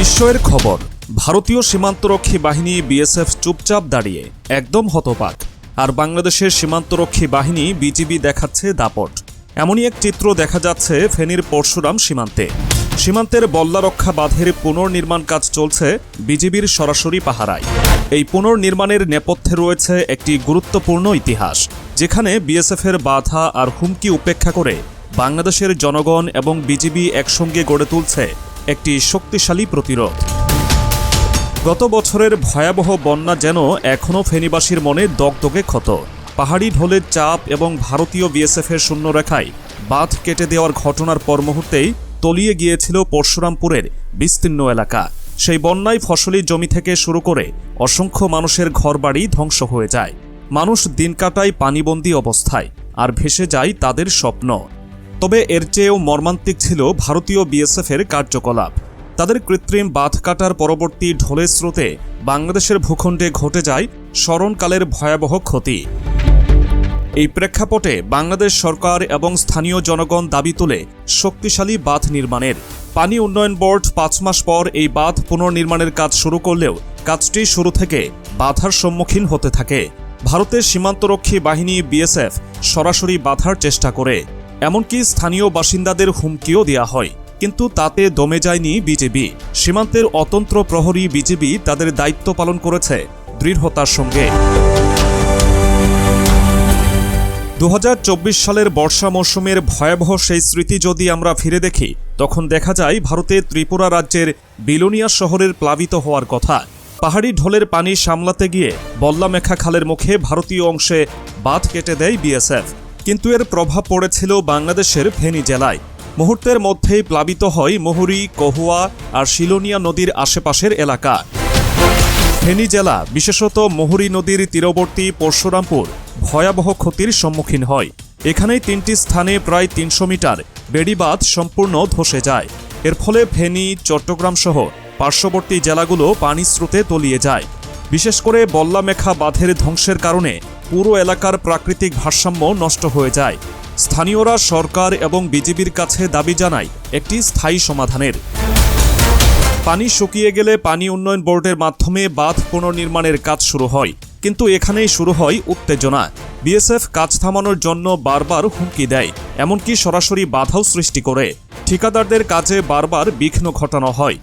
বিস্ময়ের খবর, ভারতীয় সীমান্তরক্ষী বাহিনী বিএসএফ চুপচাপ দাঁড়িয়ে, একদম হতপাক আর বাংলাদেশের সীমান্তরক্ষী বাহিনী বিজিবি দেখাচ্ছে দাপট। এমনই এক চিত্র দেখা যাচ্ছে ফেনীর পরশুরাম সীমান্তে। সীমান্তের বল্লারক্ষা বাঁধের পুনর্নির্মাণ কাজ চলছে বিজিবির সরাসরি পাহারায়। এই পুনর্নির্মাণের নেপথ্যে রয়েছে একটি গুরুত্বপূর্ণ ইতিহাস, যেখানে বিএসএফের বাধা আর হুমকি উপেক্ষা করে বাংলাদেশের জনগণ এবং বিজিবি একসঙ্গে গড়ে তুলছে একটি শক্তিশালী প্রতিরোধ। গত বছরের ভয়াবহ বন্যা যেন এখনও ফেনীবাসীর মনে দগদগে ক্ষত। পাহাড়ি ঢোলের চাপ এবং ভারতীয় বিএসএফের শূন্যরেখায় বাঁধ কেটে দেওয়ার ঘটনার পর মুহূর্তেই তলিয়ে গিয়েছিল পরশুরামপুরের বিস্তীর্ণ এলাকা। সেই বন্যায় ফসলি জমি থেকে শুরু করে অসংখ্য মানুষের ঘরবাড়ি ধ্বংস হয়ে যায়। মানুষ দিন কাটায় পানিবন্দী অবস্থায়, আর ভেসে যায় তাদের স্বপ্ন। তবে এর চেয়েও মর্মান্তিক ছিল ভারতীয় বিএসএফের কার্যকলাপ। তাদের কৃত্রিম বাঁধ কাটার পরবর্তী ঢোলের স্রোতে বাংলাদেশের ভূখণ্ডে ঘটে যায় স্মরণকালের ভয়াবহ ক্ষতি। এই প্রেক্ষাপটে বাংলাদেশ সরকার এবং স্থানীয় জনগণ দাবি তোলে শক্তিশালী বাঁধ নির্মাণের। পানি উন্নয়ন বোর্ড পাঁচ মাস পর এই বাঁধ পুনর্নির্মাণের কাজ শুরু করলেও কাজটি শুরু থেকে বাধার সম্মুখীন হতে থাকে। ভারতের সীমান্তরক্ষী বাহিনী বিএসএফ সরাসরি বাধার চেষ্টা করে। এমনকি স্থানীয় বাসিন্দাদের হুমকিও দেওয়া হয়। কিন্তু তাতে দমে যায়নি বিজেপি। সীমান্তের অতন্ত্র প্রহরী বিজেপি তাদের দায়িত্ব পালন করেছে দৃঢ়তার সঙ্গে। দু হাজার চব্বিশ সালের বর্ষা মৌসুমের ভয়াবহ সেই স্মৃতি যদি আমরা ফিরে দেখি, তখন দেখা যায় ভারতের ত্রিপুরা রাজ্যের বিলোনিয়া শহরের প্লাবিত হওয়ার কথা। পাহাড়ি ঢোলের পানি সামলাতে গিয়ে বল্লামেখা খালের মুখে ভারতীয় অংশে বাঁধ কেটে দেয় বিএসএফ। কিন্তু এর প্রভাব পড়েছিল বাংলাদেশের ফেনী জেলায়। মুহূর্তের মধ্যেই প্লাবিত হয় মহুরী, কহুয়া আর শিলোনিয়া নদীর আশেপাশের এলাকা। ফেনী জেলা, বিশেষত মহুরী নদীর তীরবর্তী পরশুরামপুর, ভয়াবহ ক্ষতির সম্মুখীন হয়। এখানেই তিনটি স্থানে প্রায় তিনশো মিটার বেড়িবাঁধ সম্পূর্ণ ধসে যায়। এর ফলে ফেনী, চট্টগ্রাম সহ পার্শ্ববর্তী জেলাগুলো পানি স্রোতে তলিয়ে যায়। বিশেষ করে বল্লামেখা বাঁধের ধ্বংসের কারণে পুরো এলাকার প্রাকৃতিক ভারসাম্য নষ্ট হয়ে যায়। স্থানীয়রা সরকার এবং বিজিবির কাছে দাবি জানায় একটি স্থায়ী সমাধানের। পানি শুকিয়ে গেলে পানি উন্নয়ন বোর্ডের মাধ্যমে বাঁধ পুনর্নির্মাণের কাজ শুরু হয়, কিন্তু এখানেই শুরু হয় উত্তেজনা। বিএসএফ কাজ থামানোর জন্য বারবার হুমকি দেয়, এমনকি সরাসরি বাধাও সৃষ্টি করে। ঠিকাদারদের কাজে বারবার বিঘ্ন ঘটানো হয়।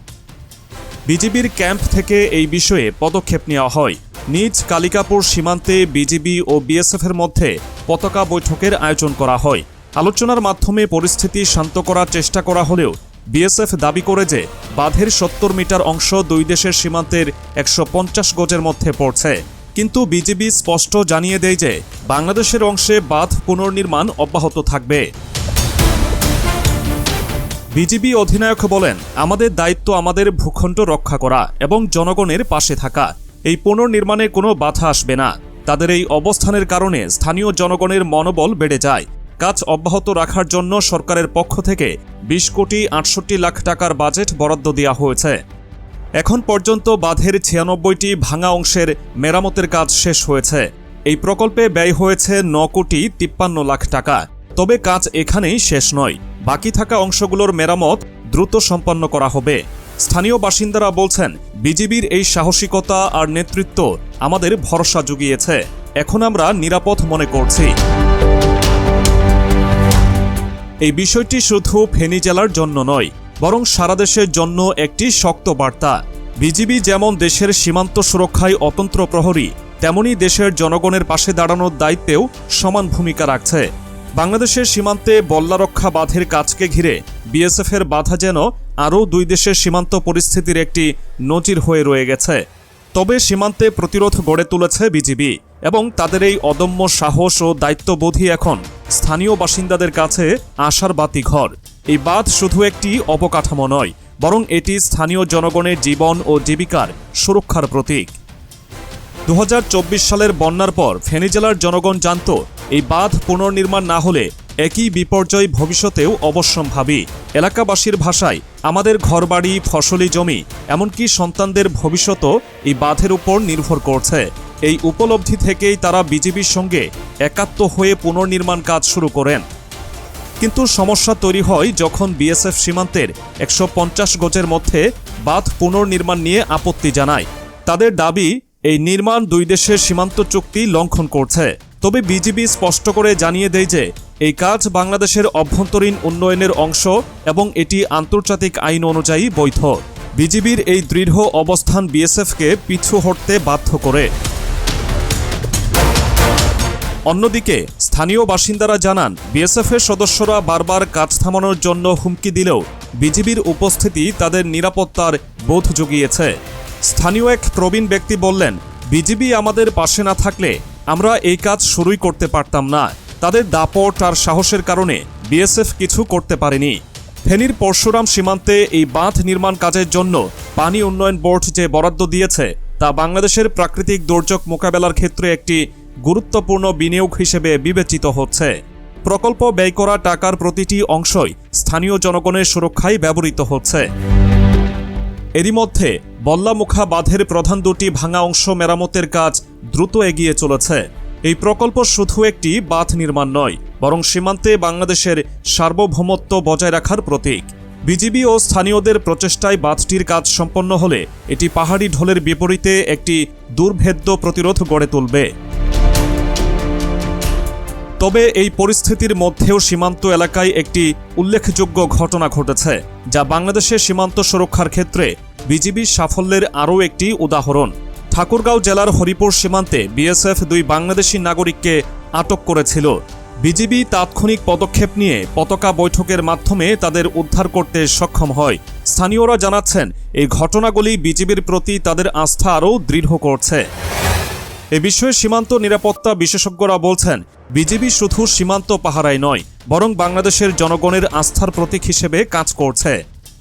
বিজিবির ক্যাম্প থেকে এই বিষয়ে পদক্ষেপ নেওয়া হয়। নিজ কালিকাপুর সীমান্তে বিজিবি ও বিএসএফের মধ্যে পতাকা বৈঠকের আয়োজন করা হয়। আলোচনার মাধ্যমে পরিস্থিতি শান্ত করার চেষ্টা করা হলেও বিএসএফ দাবি করে যে বাঁধের সত্তর মিটার অংশ দুই দেশের সীমান্তের একশো পঞ্চাশ গজের মধ্যে পড়ছে। কিন্তু বিজিবি স্পষ্ট জানিয়ে দেয় যে বাংলাদেশের অংশে বাঁধ পুনর্নির্মাণ অব্যাহত থাকবে। বিজিবি অধিনায়ক বলেন, আমাদের দায়িত্ব আমাদের ভূখণ্ড রক্ষা করা এবং জনগণের পাশে থাকা। এই পুনর্নির্মাণে কোনো বাধা আসবে না। তাদের এই অবস্থানের কারণে স্থানীয় জনগণের মনোবল বেড়ে যায়। কাজ অব্যাহত রাখার জন্য সরকারের পক্ষ থেকে বিশ কোটি আটষট্টি লাখ টাকার বাজেট বরাদ্দ দেওয়া হয়েছে। এখন পর্যন্ত বাঁধের ছিয়ানব্বইটি ভাঙা অংশের মেরামতের কাজ শেষ হয়েছে। এই প্রকল্পে ব্যয় হয়েছে ন কোটি তিপ্পান্ন লাখ টাকা। তবে কাজ এখানেই শেষ নয়। বাকি থাকা অংশগুলোর মেরামত দ্রুত সম্পন্ন করা হবে। স্থানীয় বাসিন্দারা বলছেন, বিজিবির এই সাহসিকতা আর নেতৃত্ব আমাদের ভরসা জুগিয়েছে। এখন আমরা নিরাপদ মনে করছি। এই বিষয়টি শুধু ফেনী জেলার জন্য নয়, বরং সারা দেশের জন্য একটি শক্ত বার্তা। বিজিবি যেমন দেশের সীমান্ত সুরক্ষায় অতন্ত্র প্রহরী, তেমনি দেশের জনগণের পাশে দাঁড়ানোর দায়িত্বেও সমান ভূমিকা রাখছে। বাংলাদেশের সীমান্তে বল্লারক্ষা বাঁধের কাজকে ঘিরে বিএসএফের বাধা যেন আরও দুই দেশের সীমান্ত পরিস্থিতির একটি নজির হয়ে রয়ে গেছে। তবে সীমান্তে প্রতিরোধ গড়ে তুলেছে বিজিবি এবং তাদের এই অদম্য সাহস ও দায়িত্ববোধই এখন স্থানীয় বাসিন্দাদের কাছে আশার বাতি ঘর। এই বাঁধ শুধু একটি অবকাঠামো নয়, বরং এটি স্থানীয় জনগণের জীবন ও জীবিকার সুরক্ষার প্রতীক। দু হাজার চব্বিশ সালের বন্যার পর ফেনী জেলার জনগণ জানত এই বাঁধ পুনর্নির্মাণ না হলে একই বিপর্যয় ভবিষ্যতেও অবশ্যম্ভাবী। এলাকাবাসীর ভাষায় আমাদের ঘরবাড়ি, ফসলি জমি, এমনকি সন্তানদের ভবিষ্যতও এই বাঁধের উপর নির্ভর করছে। এই উপলব্ধি থেকেই তারা বিজিবির সঙ্গে একাত্ম হয়ে পুনর্নির্মাণ কাজ শুরু করেন। কিন্তু সমস্যা তৈরি হয় যখন বিএসএফ সীমান্তের একশো পঞ্চাশ গজের মধ্যে বাঁধ পুনর্নির্মাণ নিয়ে আপত্তি জানায়। তাদের দাবি, এই নির্মাণ দুই দেশের সীমান্ত চুক্তি লঙ্ঘন করছে। তবে বিজিবি স্পষ্ট করে জানিয়ে দেয় যে, এই কাজ বাংলাদেশের অভ্যন্তরীণ উন্নয়নের অংশ এবং এটি আন্তর্জাতিক আইন অনুযায়ী বৈধ। বিজিবির এই দৃঢ় অবস্থান বিএসএফকে পিছু হটতে বাধ্য করে। অন্যদিকে, স্থানীয় বাসিন্দারা জানান, বিএসএফের সদস্যরা বারবার কাজ থামানোর জন্য হুমকি দিলেও বিজিবির উপস্থিতি তাদের নিরাপত্তার বোধ জুগিয়েছে। স্থানীয় এক প্রবীণ ব্যক্তি বললেন, বিজিবি আমাদের পাশে না থাকলে আমরা এই কাজ শুরুই করতে পারতাম না। তাদের দাপট আর সাহসের কারণে বিএসএফ কিছু করতে পারেনি। ফেনীর পরশুরাম সীমান্তে এই বাঁধ নির্মাণ কাজের জন্য পানি উন্নয়ন বোর্ড যে বরাদ্দ দিয়েছে, তা বাংলাদেশের প্রাকৃতিক দুর্যোগ মোকাবেলার ক্ষেত্রে একটি গুরুত্বপূর্ণ বিনিয়োগ হিসেবে বিবেচিত হচ্ছে। প্রকল্প ব্যয় করা টাকার প্রতিটি অংশই স্থানীয় জনগণের সুরক্ষায় ব্যবহৃত হচ্ছে। এরই মধ্যে বল্লামুখা বাঁধের প্রধান দুটি ভাঙা অংশ মেরামতের কাজ দ্রুত এগিয়ে চলেছে। এই প্রকল্প শুধু একটি বাঁধ নির্মাণ নয়, বরং সীমান্তে বাংলাদেশের সার্বভৌমত্ব বজায় রাখার প্রতীক। বিজিবি ও স্থানীয়দের প্রচেষ্টায় বাঁধটির কাজ সম্পন্ন হলে এটি পাহাড়ি ঢলের বিপরীতে একটি দুর্ভেদ্য প্রতিরোধ গড়ে তুলবে। তবে এই পরিস্থিতির মধ্যেও সীমান্ত এলাকায় একটি উল্লেখযোগ্য ঘটনা ঘটেছে, যা বাংলাদেশের সীমান্ত সুরক্ষার ক্ষেত্রে বিজিবির সাফল্যের আরও একটি উদাহরণ। ঠাকুরগাঁও জেলার হরিপুর সীমান্তে বিএসএফ দুই বাংলাদেশি নাগরিককে আটক করেছিল। বিজিবি তাৎক্ষণিক পদক্ষেপ নিয়ে পতাকা বৈঠকের মাধ্যমে তাদের উদ্ধার করতে সক্ষম হয়। স্থানীয়রা জানাচ্ছেন, এই ঘটনাগুলি বিজিবির প্রতি তাদের আস্থা আরও দৃঢ় করছে। এ বিষয়ে সীমান্ত নিরাপত্তা বিশেষজ্ঞরা বলছেন, বিজিবি শুধু সীমান্ত পাহারায় নয়, বরং বাংলাদেশের জনগণের আস্থার প্রতীক হিসেবে কাজ করছে।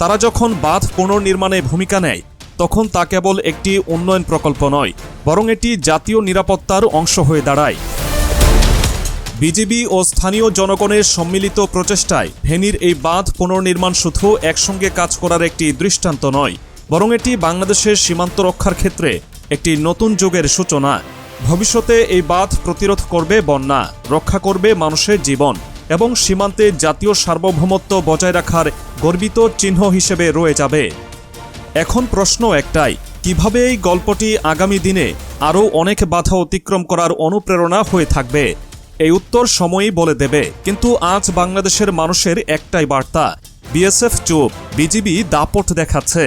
তারা যখন বাঁধ পুনর্নির্মাণে ভূমিকা নেয়, তখন তা কেবল একটি উন্নয়ন প্রকল্প নয়, বরং এটি জাতীয় নিরাপত্তার অংশ হয়ে দাঁড়ায়। বিজিবি ও স্থানীয় জনগণের সম্মিলিত প্রচেষ্টায় ভেনির এই বাঁধ পুনর্নির্মাণ শুধু একসঙ্গে কাজ করার একটি দৃষ্টান্ত নয়, বরং এটি বাংলাদেশের সীমান্ত রক্ষার ক্ষেত্রে একটি নতুন যুগের সূচনা। ভবিষ্যতে এই বাঁধ প্রতিরোধ করবে বন্যা, রক্ষা করবে মানুষের জীবন এবং সীমান্তে জাতীয় সার্বভৌমত্ব বজায় রাখার গর্বিত চিহ্ন হিসেবে রয়ে যাবে। এখন প্রশ্ন একটাই, কীভাবে এই গল্পটি আগামী দিনে আরও অনেক বাধা অতিক্রম করার অনুপ্রেরণা হয়ে থাকবে? এই উত্তর সময়ই বলে দেবে, কিন্তু আজ বাংলাদেশের মানুষের একটাই বার্তা, বিএসএফ চুপ, বিজিবি দাপট দেখাচ্ছে।